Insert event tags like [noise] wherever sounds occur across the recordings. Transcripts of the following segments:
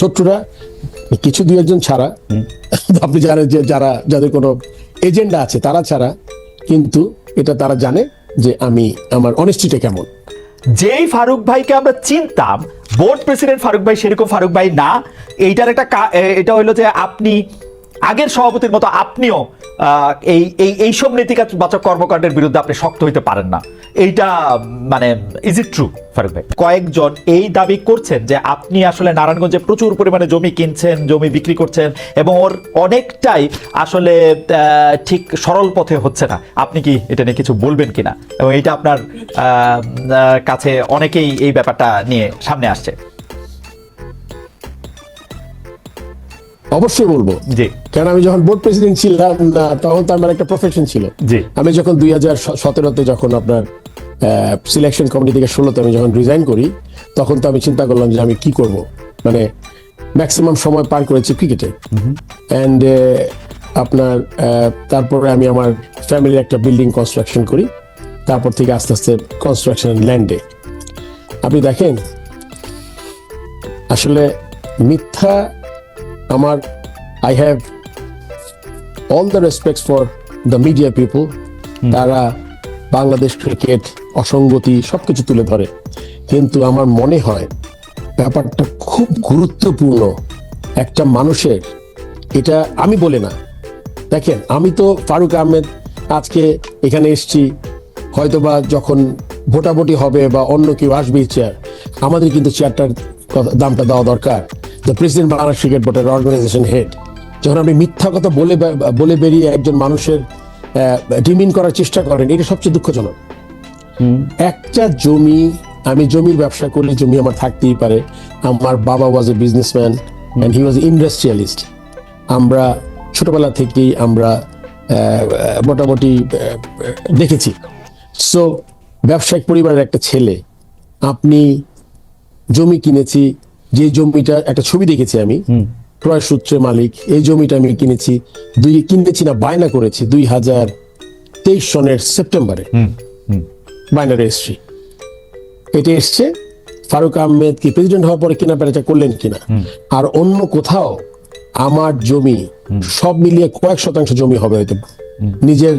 শত্রুরা কিছু দুই একজন ছাড়া আপনি জানেন যে যারা যাদের কোনো এজেন্ডা আছে তারা ছাড়া কিন্তু এটা তারা জানে যে আমি আমার অনেস্টিটা কেমন। যেই ফারুক ভাইকে আমরা চিনতাম বোর্ড প্রেসিডেন্ট ফারুক ভাই সেরকম ফারুক ভাই না এইটার একটা এটা হলো যে আপনি আগের সভাপতির মতো আপনিও এই এই এইসব নীতিবাচক কর্মকাণ্ডের বিরুদ্ধে আপনি শক্ত হইতে পারেন না। এইটা মানে ইজ ইট ট্রু ফারুক ভাই? কয়েকজন এই দাবি করছেন যে আপনি আসলে নারায়ণগঞ্জে প্রচুর পরিমাণে জমি কিনছেন, জমি বিক্রি করছেন এবং ওর অনেকটাই আসলে ঠিক সরল পথে হচ্ছে না। আপনি কি এটা নিয়ে কিছু বলবেন কিনা? এবং এটা আপনার কাছে অনেকেই এই ব্যাপারটা নিয়ে সামনে আসছে। অবশ্যই বলব। জি। কারণ আমি যখন বোর্ড প্রেসিডেন্ট ছিলাম না, তখন তো আমার একটা প্রফেশন ছিল। জি। আমি যখন দুই হাজার সতেরোতে যখন আপনার সিলেকশন কমিটি থেকে ষোলোতে আমি যখন রিজাইন করি তখন তো আমি চিন্তা করলাম যে আমি কি করব। মানে ম্যাক্সিমাম সময় পার করেছি ক্রিকেটে অ্যান্ড আপনার তারপরে আমি আমার ফ্যামিলির একটা বিল্ডিং কনস্ট্রাকশন করি। তারপর থেকে আস্তে আস্তে কনস্ট্রাকশন ল্যান্ডে আপনি দেখেন আসলে মিথ্যা আমার I have all the respect for the media people তারা বাংলাদেশ ক্রিকেট অসঙ্গতি সবকিছু তুলে ধরে। কিন্তু আমার মনে হয় ব্যাপারটা খুব গুরুত্বপূর্ণ একটা মানুষের। এটা আমি বলে না। দেখেন আমি তো ফারুক আহমেদ আজকে এখানে এসছি। হয়তোবা যখন ভোটাভুটি হবে বা অন্য কেউ আসবে চেয়ার আমাদের কিন্তু চেয়ারটার দামটা দেওয়া দরকার। দ্য প্রেসিডেন্ট বাংলাদেশ ক্রিকেট বোর্ডের অর্গানাইজেশন হেড যখন আপনি মিথ্যা কথা বলে বলে বেরিয়ে একজন মানুষের ডিমিন করার চেষ্টা করেন এটা সবচেয়ে দুঃখজনক। একটা জমি আমি জমির ব্যবসা করি জমি আমার থাকতেই পারে। আমার বাবা was a businessman and he was industrialist আমরা ছোটবেলা থেকেই আমরা মোটামুটি দেখেছি। সো ব্যবসায়িক পরিবারের একটা ছেলে আপনি জমি কিনেছি যে জমিটা একটা ছবি দেখেছি আমি ক্রয় সূত্রে মালিক এই জমিটা আমি কিনেছি দুই কিনেছি না বায়না করেছি দুই হাজার তেইশ সনের সেপ্টেম্বরে। বাইনারি এসছি এটা এসছে ফারুক আহমেদ কি প্রেসিডেন্ট হওয়ার পরে কিনা বেচা করলেন কিনা? আর অন্য কোথাও আমার জমি সব মিলিয়ে কয়েক শতাংশ জমি হবে হয়তো। নিজের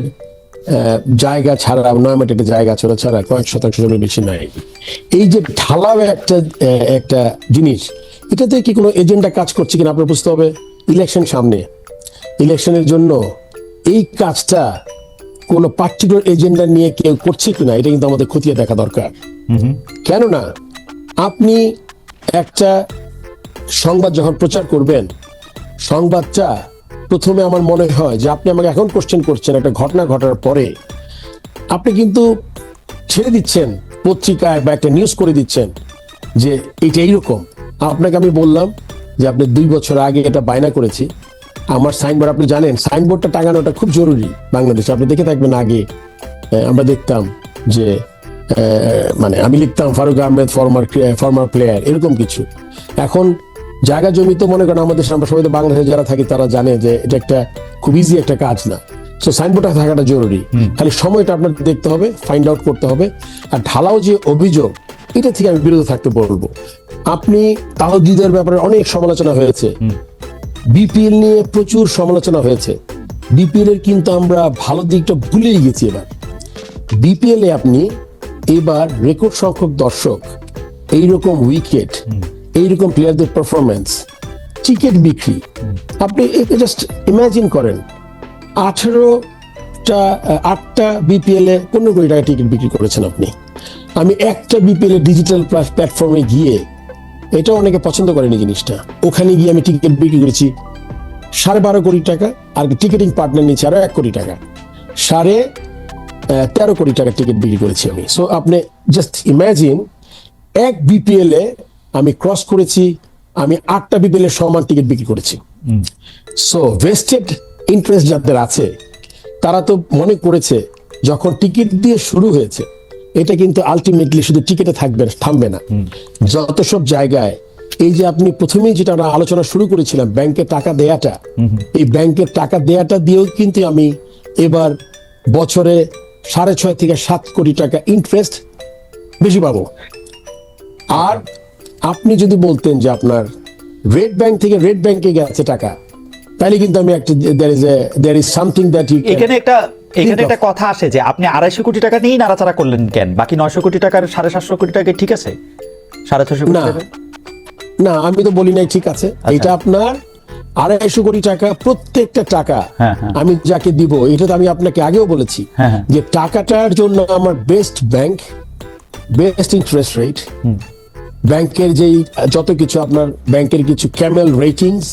জায়গা ছাড়া নয়মাটি একটা জায়গা ছাড়া ছাড়া কয়েক শতাংশ জমি বেশি নাই। এই যে ঢালাও একটা একটা জিনিস এটাতে কি কোনো এজেন্ডা কাজ করছে কিনা আপনার বুঝতে হবে? ইলেকশন সামনে। ইলেকশনের জন্য এই কাজটা কোনো পার্টিকুলার এজেন্ডা নিয়ে কেউ করছে কিনা এটা কিন্তু আমাদের খতিয়ে দেখা দরকার। কেননা আপনি একটা সংবাদ যখন প্রচার করবেন সংবাদটা প্রথমে আমার মনে হয় যে আপনি আমাকে এখন কোশ্চেন করছেন, একটা ঘটনা ঘটার পরে। আপনি কিন্তু ছেড়ে দিচ্ছেন পত্রিকায় বা একটা নিউজ করে দিচ্ছেন যে এটা এইরকম। আপনাকে আমি বললাম যে আপনি দুই বছর আগে এটা বায়না করেছি। আমার সাইনবোর্ড আপনি জানেন সাইনবোর্ডটা টাঙানোটা খুব জরুরি বাংলাদেশে। আপনি দেখে থাকবেন আগে আমরা দেখতাম যে মানে আমি লিখতাম Farooq Ahmed former former player এরকম কিছু। এখন জায়গা জমি তো মনে করেন আমাদের আমরা সবাই বাংলাদেশে যারা থাকি তারা জানে যে এটা একটা খুব ইজি একটা কাজ না। সো সাইনবোর্ডটা থাকাটা জরুরি। খালি সময়টা আপনার দেখতে হবে ফাইন্ড আউট করতে হবে। আর ঢালাও যে অভিযোগ এটা থেকে আমি বিরত থাকতে বলব। আপনি তাহদিদের ব্যাপারে অনেক সমালোচনা হয়েছে। বিপিএল নিয়ে প্রচুর সমালোচনা হয়েছে। বিপিএল এর কিন্তু আমরা ভালো দিকটা ভুলেই গেছি এবার। বিপিএল এ আপনি এবার রেকর্ড সংখ্যক দর্শক এইরকম উইকেট এইরকম প্লেয়ারদের পারফরমেন্স টিকিট বিক্রি। আপনি জাস্ট ইমাজিন করেন, আঠেরোটা আটটা বিপিএল পনেরো কোটি টাকা টিকিট বিক্রি করেছেন আপনি। আমি একটা বিপিএল এর ডিজিটাল প্ল্যাটফর্মে গিয়ে, এটা অনেকে পছন্দ করেনি জিনিসটা। ওখানে গিয়ে আমি টিকিট বিক্রি করেছি সাড়ে বারো কোটি টাকা, আর টিকিটিং পার্টনার নিচ্ছে আরও এক কোটি টাকা। সাড়ে তেরো কোটি টাকার টিকিট বিক্রি করেছি আমি। সো আপনি জাস্ট ইমাজিন এক বিপিএল এ আমি ক্রস করেছি আমি আটটা বিপিএল এর সমান টিকিট বিক্রি করেছি। সো ভেস্টেড ইন্টারেস্ট যাদের আছে তারা তো মনে করেছে যখন টিকিট দিয়ে শুরু হয়েছে এটা কিন্তু আলটিমেটলি শুধু টিকিটে থাকবে থামবে না। যত সব জায়গায় এই যে আপনি প্রথমেই যেটা আমরা আলোচনা শুরু করেছিলাম ব্যাংকে টাকা দেয়াটা এই ব্যাংকের টাকা দেয়াটা দিয়েও কিন্তু আমি এবার বছরে সাড়ে ছয় থেকে সাত কোটি টাকা ইন্টারেস্ট বেশি পাবো। আর আপনি যদি বলতেন যে আপনার রেড ব্যাংক থেকে রেড ব্যাংকে গেছে টাকা তাহলে কিন্তু আমি একটা এখানে একটা এখানে একটা কথা আসে যে আপনি আড়াইশো কোটি টাকা নিয়েই নাড়াচাড়া করলেন কেন? বাকি নয়শো কোটি টাকার সাড়ে সাতশো কোটি টাকা ঠিক আছে? সাড়ে ছশো কোটি না। টাকা? না আমি তো বলি নাই ঠিক আছে। এটা আপনার আড়াইশো কোটি টাকা প্রত্যেকটা টাকা হ্যাঁ, হ্যাঁ। আমি যাকে দিব এটা তো আমি আপনাকে আগেও বলেছি হ্যাঁ। যে টাকাটার জন্য আমার best bank best interest rate ব্যাংকের যেই যত কিছু আপনার ব্যাংকের কিছু ক্যামেল রেটিংস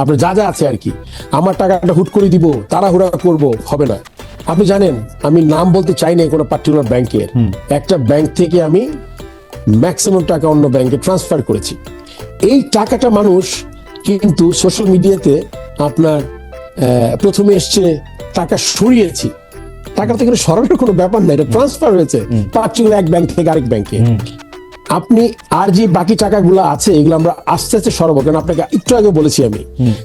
আপনার যা যা আছে আর কি আমার টাকাটা হুট করে দিব তাড়াহুড়া করব হবে না। আপনি জানেন আমি নাম বলতে চাই না কোনো পার্টিকুলার ব্যাংকের। একটা ব্যাংক থেকে আমি ম্যাক্সিমাম টাকা অন্য ব্যাংকে ট্রান্সফার করেছি। এই টাকাটা মানুষ কিন্তু সোশ্যাল মিডিয়াতে আপনার প্রথমে এসছে টাকা সরিয়েছি। টাকা থেকে সরানোর কোনো ব্যাপার নাই এটা ট্রান্সফার হয়েছে পার্টিকুলার এক ব্যাংক থেকে আরেক ব্যাংকে। আপনি আর যে বাকি টাকাগুলো আছে এগুলো আমরা আস্তে আস্তে সরাবো। কারণ আপনাকে একটু আগে বলেছি আমি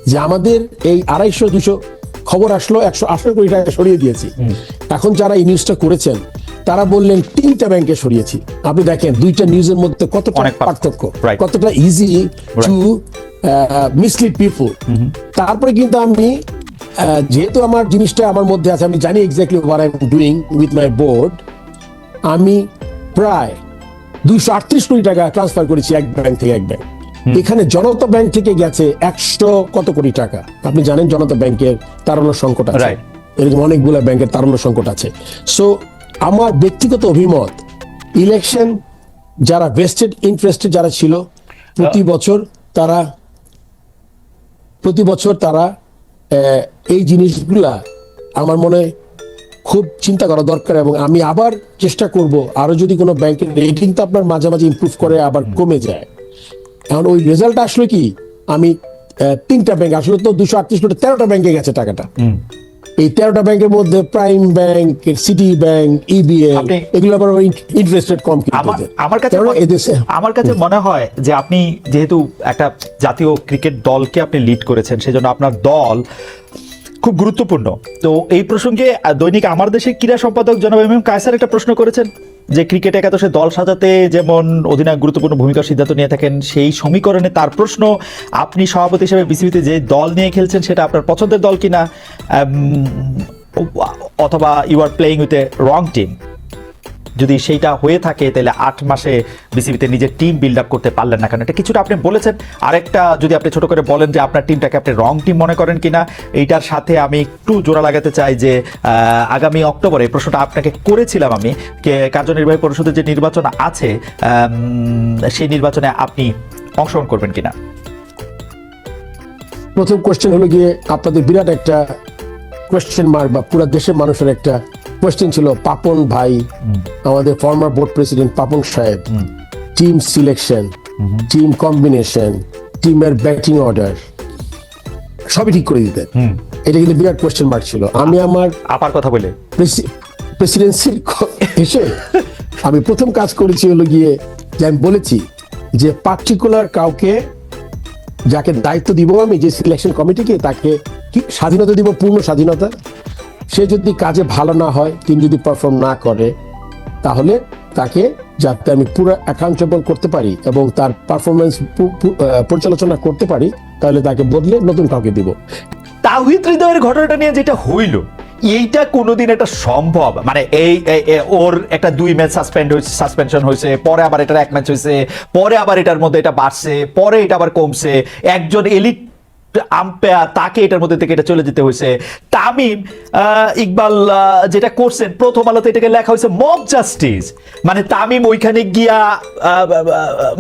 যে আমাদের এই আড়াইশো দুশো খবর আসলো একশো আঠারো কোটি টাকা সরিয়ে দিয়েছি। এখন যারা এই নিউজটা করেছেন তারা বললেন তিনটা ব্যাংকে সরিয়েছি। আপনি দেখেন দুইটা নিউজের মধ্যে কতটা পার্থক্য। কতটা ইজি টু মিসলিড পিপল তারপরে কিন্তু আমি যেহেতু আমার জিনিসটা আমার মধ্যে আছে আমি জানি exactly what I am doing with my board আমি প্রায় দুইশো আটত্রিশ কোটি টাকা ট্রান্সফার করেছি এক ব্যাংক থেকে এক ব্যাংক এখানে জনতা ব্যাংক থেকে গেছে একশো কত কোটি টাকা। আপনি জানেন জনতা ব্যাংকের তারল্য সংকট আছে. এরকম অনেকগুলো ব্যাংকের তারল্য সংকট আছে। সো আমার ব্যক্তিগত অভিমত ইলেকশন যারা ভেস্টেড ইন্টারেস্টেড যারা ছিল প্রতি বছর তারা প্রতি বছর তারা এই জিনিসগুলা আমার মনে হয় খুব চিন্তা করা দরকার এবং আমি আবার চেষ্টা করব আরও যদি কোনো ব্যাংকের রেটিং তো আপনার মাঝে মাঝে ইমপ্রুভ করে আবার কমে যায়। এখন ওই রেজাল্ট আসলে কি? আমি তিনটা ব্যাংক আসলে তো দুশো আটত্রিশ কোটি তেরোটা ব্যাংকে গেছে টাকাটা। এই তেরোটা ব্যাংকের মধ্যে prime bank city bank EBL এগুলো আবার ইন্টারেস্টেড কম আমার কাছে আমার কাছে মনে হয় যে আপনি যেহেতু একটা জাতীয় ক্রিকেট দলকে আপনি লিড করেছেন সেজন্য আপনার দল খুব গুরুত্বপূর্ণ। তো এই প্রসঙ্গে দৈনিক আমার দেশের ক্রীড়া সম্পাদক জনাব এম এম কায়সার একটা প্রশ্ন করেছেন যে ক্রিকেট একাদশে দল সাজাতে যেমন অধিনায়ক গুরুত্বপূর্ণ ভূমিকা সিদ্ধান্ত নিয়ে থাকেন, সেই সমীকরণে তার প্রশ্ন, আপনি সভাপতি হিসেবে বিসিবিতে যে দল নিয়ে খেলছেন সেটা আপনার পছন্দের দল কিনা? অথবা you are playing with a wrong team যদি সেইটা হয়ে থাকে, তাহলে আট মাসে বিসিবিতে নিজের টিম বিল্ড আপ করতে পারলেন না কেন? এটা কিছুটা আপনি বলেছেন। আরেকটা যদি আপনি ছোট করে বলেন যে আপনার টিমটাকে আপনি রং টিম মনে করেন কিনা, এইটার সাথে আমি একটু জোড়া লাগাতে চাই যে আগামী অক্টোবরে প্রশ্নটা আপনাকে করেছিলাম আমি কার্যনির্বাহী পরিষদের যে নির্বাচন আছে সেই নির্বাচনে আপনি অংশগ্রহণ করবেন কিনা? প্রথম কোশ্চেন হলো গিয়ে আপনাদের বিরাট একটা কোয়েশ্চেন মার্ক বা পুরো দেশের মানুষের একটা কোয়েশ্চেন ছিল পাপন ভাই আমাদের ফর্মার বোর্ড প্রেসিডেন্ট পাপন সাহেব টিম সিলেকশন টিম কম্বিনেশন টিমের ব্যাটিং অর্ডার সবই ঠিক করে দিতেন। এটা কিন্তু বিরাট কোয়েশ্চেন মার্ক ছিল। আমি আমার আপার কথা বলে। প্রেসিডেন্সির এসে আমি প্রথম কাজ করেছি হলো গিয়ে যে আমি বলেছি যে পার্টিকুলার কাউকে যাকে দায়িত্ব দিব আমি যে সিলেকশন কমিটিকে তাকে কি স্বাধীনতা দিব পূর্ণ স্বাধীনতা? সে যদি কাজে ভালো না হয়, তিনি যদি পারফর্ম না করে, তাহলে তাকে যাতে আমি পুরো অ্যাকাউন্টেবল করতে পারি এবং তার পারফরমেন্স পরিচালনা করতে পারি, তাহলে তাকে বদলে নতুন কাউকে দিব। তাহিদ হৃদয়ের ঘটনাটা নিয়ে যেটা হইল, এইটা কোনোদিন এটা সম্ভব মানে এই ওর একটা দুই ম্যাচ সাসপেন্ড হয়েছে সাসপেনশন হয়েছে পরে আবার এটার এক ম্যাচ হয়েছে পরে আবার এটার মধ্যে এটা বাড়ছে, পরে এটা আবার কমছে, একজন এলিট আম্পায়ার তাকে এটার মধ্যে থেকে এটা চলে যেতে হয়েছে। তামিম ইকবাল যেটা করছেন প্রথম আলোতে এটাকে লেখা হয়েছে মব জাস্টিস। মানে তামিম ওইখানে গিয়া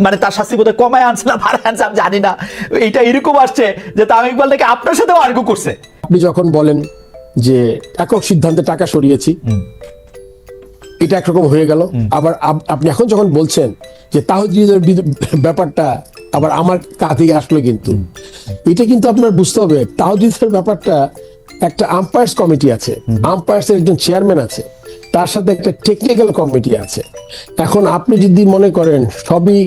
মানে তার শাস্তি বোধহয় কমায় আনছে না বাড়ায় আনছে আমি জানি না। এটা এরকম আসছে যে তামিম ইকবাল নাকি আপনার সাথেও আর্গু করছে। আপনি যখন বলেন যে একক সিদ্ধান্তে টাকা সরিয়েছি এটা একরকম হয়ে গেল। আবার আপনি এখন যখন বলছেন যে তাহজিদের ব্যাপারটা আবার আমার কাঁধে আসলো কিন্তু। এটা কিন্তু আপনার বুঝতে হবে তাহজিদের ব্যাপারটা একটা আম্পায়ার্স কমিটি আছে আম্পায়ার্স একজন চেয়ারম্যান আছে তার সাথে একটা টেকনিক্যাল কমিটি আছে। এখন আপনি যদি মনে করেন সবই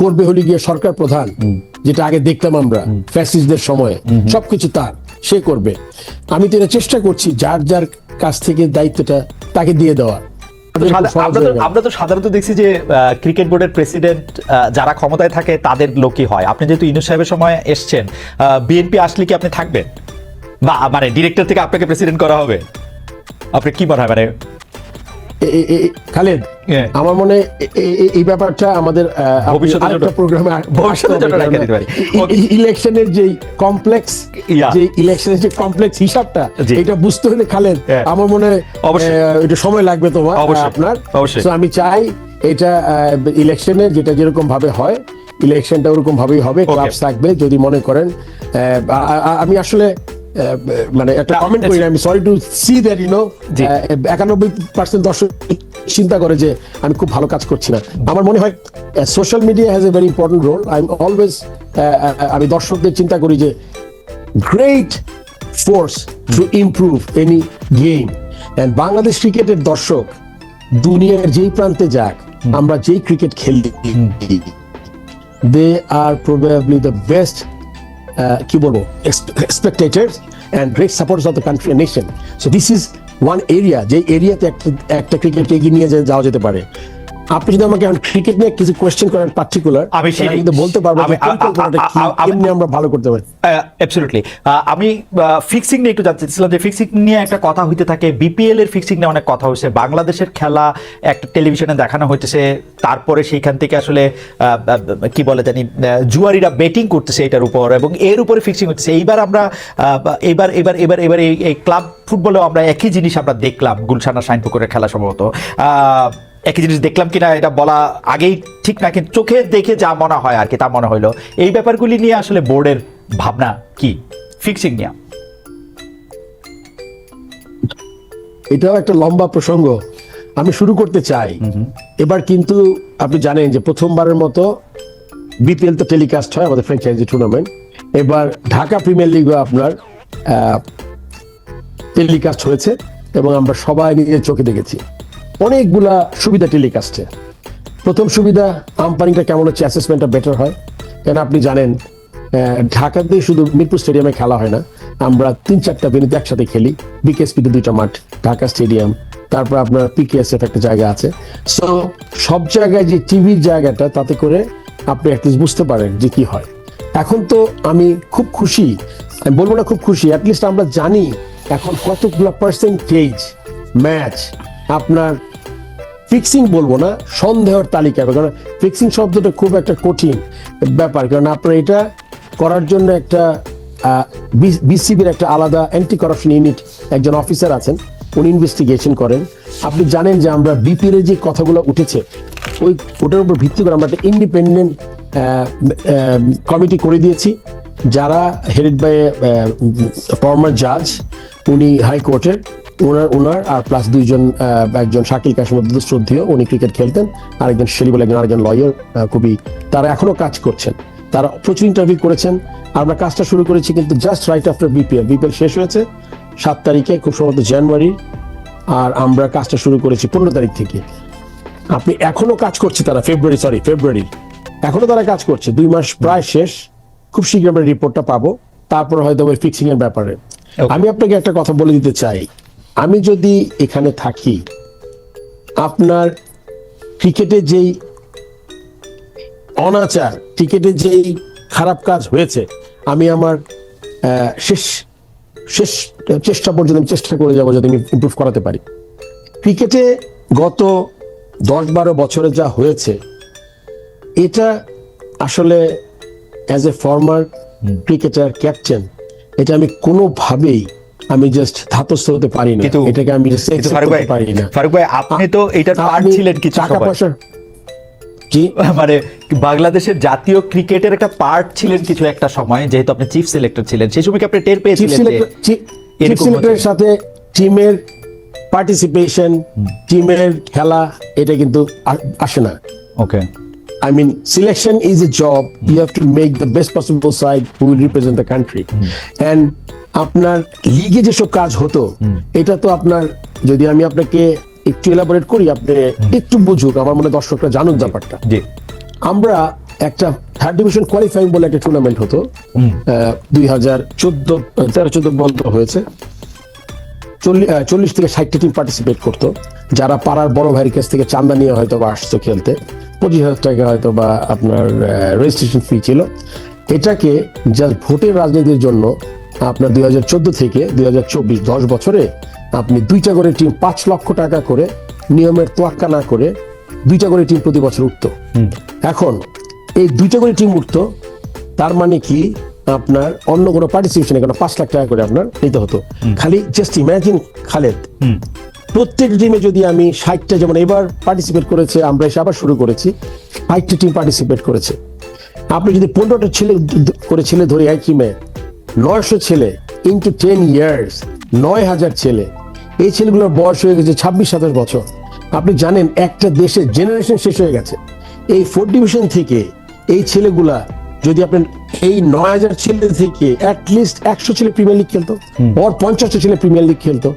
করবে হলে গিয়ে সরকার প্রধান যেটা আগে দেখতাম আমরা ফ্যাসিস্টদের সময় সবকিছু তার সে করবে। আমি তো এটা চেষ্টা করছি যার যার কাছ থেকে দায়িত্বটা তাকে দিয়ে দেওয়া। আমরা তো সাধারণত দেখছি যে ক্রিকেট বোর্ডের প্রেসিডেন্ট যারা ক্ষমতায় থাকে তাদের লোকই হয়। আপনি যেহেতু ইনুস সাহেবের সময় এসছেন বিএনপি আসলে কি আপনি থাকবেন? বা মানে ডিরেক্টর থেকে আপনাকে প্রেসিডেন্ট করা হবে? আপনি কি মনে হয় মানে খালেদ। আমার মনে এই ব্যাপারটা আমাদের আরেকটা প্রোগ্রামে. ইলেকশনের যে কমপ্লেক্স যে ইলেকশনের যে কমপ্লেক্স হিসাবটা এটা বুঝতে হলে খালেদ। আমার মনে একটু সময় লাগবে তোমার আপনার। আমি চাই এটা ইলেকশনে যেটা যেরকম ভাবে হয় ইলেকশনটা ওরকম ভাবেই হবে ক্লাবস থাকবে যদি মনে করেন। আমি আসলে মানে একটা কমেন্ট করি আমি sorry to see that you know একানব্বই পার্সেন্ট দর্শক চিন্তা করে যে আমি খুব ভালো কাজ করছি না। আমার মনে হয় social media has a very important role I always আমি দর্শকদের চিন্তা করি যে great force to improve any game and Bangladesh ক্রিকেটের দর্শক দুনিয়ার যেই প্রান্তে যাক আমরা যেই ক্রিকেট খেলি they are probably the best কি বলব expected and great supporters of the country nation so this is one area যে এরিয়াতে একটা একটা ক্রিকেট এগিয়ে নিয়ে যাওয়া যেতে পারে। আপনি যদি আমাকে ক্রিকেট নিয়ে কিছু কোয়েশ্চেন করেন পার্টিকুলার আমি কিন্তু বলতে পারব কেমনে আমরা ভালো করতে পারি। অ্যাবসলিউটলি আমি ফিক্সিং নিয়ে একটু জানতে চাচ্ছিলাম যে ফিক্সিং নিয়ে একটা কথা হইতে থাকে বিপিএল এর ফিক্সিং নিয়ে অনেক কথা হয়েছে বাংলাদেশের খেলা একটা টেলিভিশনে দেখানো হইতেছে তারপরে সেইখান থেকে আসলে কি বলে জানি জুয়ারিরা বেটিং করতেছে এটার উপর এবং এর উপরে ফিক্সিং হচ্ছে এইবার আমরা এবার এবার এবার এবার এই এই ক্লাব ফুটবলেও আমরা একই জিনিস আমরা দেখলাম গুলশানা শাইনপুকুরের খেলা সম্ভবত। আহ, একই জিনিস দেখলাম কিনা এটা বলা আগেই ঠিক না কিন্তু চোখে দেখে যা মনে হয় আর কি তা মনে হইল। এই ব্যাপারগুলি নিয়ে আসলে বোর্ডের ভাবনা কি? ফিক্সিং নিয়ে এটাও একটা লম্বা প্রসঙ্গ। আমি শুরু করতে চাই। এবার কিন্তু আপনি জানেন যে প্রথমবারের মতো বিপিএল তো টেলিকাস্ট হয় আমাদের ফ্র্যাঞ্চাইজি টুর্নামেন্ট। এবার ঢাকা প্রিমিয়ার লিগও আপনার টেলিকাস্ট হয়েছে এবং আমরা সবাই নিজের চোখে দেখেছি। অনেকগুলা সুবিধা টেলিকাস্টে প্রথম সুবিধা আম্পায়ারিংটা কেমন হচ্ছে অ্যাসেসমেন্টটা বেটার হয়। কেন আপনি জানেন আহ, ঢাকাতেই শুধু মিরপুর স্টেডিয়ামে খেলা হয় না আমরা তিন চারটা ভেনুতে একসাথে খেলি। বিকেএসপিতে দুইটা মাঠ ঢাকা স্টেডিয়াম তারপর আপনার পিকেএসএফ একটা জায়গা আছে। সো সব জায়গায় যে টিভির জায়গাটা তাতে করে আপনি অ্যাটলিস্ট বুঝতে পারেন যে কি হয়। এখন তো আমি খুব খুশি আমি বলব না খুব খুশি অ্যাটলিস্ট আমরা জানি এখন কতগুলো পার্সেন্টেজ ম্যাচ আপনার ফিক্সিং বলব না, সন্দেহের তালিকা কারণ ফিক্সিং শব্দটা খুব একটা কঠিন ব্যাপার। কারণ আপনার এটা করার জন্য একটা বিসিবির একটা আলাদা অ্যান্টি কারাপশন ইউনিট একজন অফিসার আছেন। উনি ইনভেস্টিগেশন করেন। আপনি জানেন যে আমরা বিপিএল এর যে কথাগুলো উঠেছে, ওই ওটার উপর ভিত্তি করে আমরা একটা ইন্ডিপেন্ডেন্ট কমিটি করে দিয়েছি। যারা হেডেড বাই ফর্মার জাজ উনি হাইকোর্টের ওনার ওনার আর প্লাস দুইজন একজন শাকিল কাশেম অত্যন্ত শ্রদ্ধেয়। উনি ক্রিকেট খেলতেন। আরেকজন শেরিবল একজন আরেকজন লয়ার খুবই তারা এখনও কাজ করছেন। তারা প্রচুর ইন্টারভিউ করেছেন। আমরা কাজটা শুরু করেছি কিন্তু just right after BPL BPL শেষ হয়েছে সাত তারিখে খুব সম্ভবত জানুয়ারি আর আমরা কাজটা শুরু করেছি পনেরো তারিখ থেকে। আপনি এখনও কাজ করছে তারা ফেব্রুয়ারি সরি ফেব্রুয়ারি এখনও তারা কাজ করছে। দুই মাস প্রায় শেষ। খুব শীঘ্র আমরা রিপোর্টটা পাবো। তারপর হয়তো ওই ফিক্সিং এর ব্যাপারে। আমি আপনাকে একটা কথা বলে দিতে চাই। আমি যদি এখানে থাকি আপনার ক্রিকেটে যেই অনাচার ক্রিকেটে যেই খারাপ কাজ হয়েছে আমি আমার শেষ শেষ চেষ্টা পর্যন্ত আমি চেষ্টা করে যাব যাতে আমি ইম্প্রুভ করাতে পারি। ক্রিকেটে গত দশ বারো বছরে যা হয়েছে এটা আসলে as a former cricketer captain এটা আমি কোনোভাবেই আমি জাস্ট ধাতস্থ হতে পারি না। এটাকে আমি ফারুক ভাই পারি না। ফারুক ভাই আপনি তো এইটার পার্ট ছিলেন কিছু টাকা পয়সা জি [laughs] মানে বাংলাদেশের জাতীয় ক্রিকেটের একটা পার্ট ছিলেন কিছু একটা সময় যেহেতু আপনি চিফ সিলেক্টর ছিলেন। সেই সময় কি আপনি টের পেয়েছিলেন চিফ সিলেক্টরের সাথে টিমের পার্টিসিপেশন টিমের খেলা এটা কিন্তু আসে না। ওকে I mean, selection is a job. You have to make the best possible side who will represent the country. And আপনার লিগে যেসব কাজ হতো এটা তো আপনার যদি আমি আপনাকে একটু এলাবোরেট করি আপনি একটু বুঝুক আমার মনে দর্শকরা জানুন ব্যাপারটা। আমরা একটা থার্ড ডিভিশন কোয়ালিফাইং বলে একটা টুর্নামেন্ট হতো দুই হাজার চোদ্দ তেরো চোদ্দ বন্ধ হয়েছে। চল্লিশ চল্লিশ থেকে ষাটটা টিম পার্টিসিপেট করতো। যারা পাড়ার বড় ভাইয়ের কাছ থেকে চান্দা নিয়ে হয়তো বা আসতো খেলতে পঁচিশ হাজার টাকা হয়তো বা আপনার রেজিস্ট্রেশন ফি ছিল। এটাকে জাস্ট ভোটের রাজনীতির জন্য আপনার দুই হাজার চোদ্দ থেকে দুই হাজার চব্বিশ দশ বছরে আপনি দুইটা করে টিম পাঁচ লক্ষ টাকা করে নিয়মের তোয়াক্কা না করে দুইটা করে টিম প্রতি বছর উঠতো। এখন এই দুইটা করে টিম উঠতো তার মানে কি আপনার অন্য কোনো পার্টিসিপেশন এখানে পাঁচ লাখ টাকা করে আপনার নিতে হতো। খালি জাস্ট ইমাজিন খালেদ। প্রত্যেক টিমে যদি আমি ষাটটা যেমন এবার পার্টিসিপেট করেছে আমরা এসে আবার শুরু করেছি ষাটটা টিম পার্টিসিপেট করেছে। আপনি যদি পনেরোটা ছেলে করে ছেলে ধরে এক টিমে নয়শো ছেলে ইন্টু টেন ইয়ার্স নয় হাজার ছেলে। এই ছেলেগুলোর বয়স হয়ে গেছে ছাব্বিশ সাতাশ বছর। আপনি জানেন একটা দেশের জেনারেশন শেষ হয়ে গেছে। এই ফোর ডিভিশন থেকে এই ছেলেগুলা যদি আপনি এই নয় হাজার ছেলে থেকে অ্যাটলিস্ট একশো ছেলে প্রিমিয়ার লিগ খেলতো ওর পঞ্চাশটা ছেলে প্রিমিয়ার লিগ খেলতো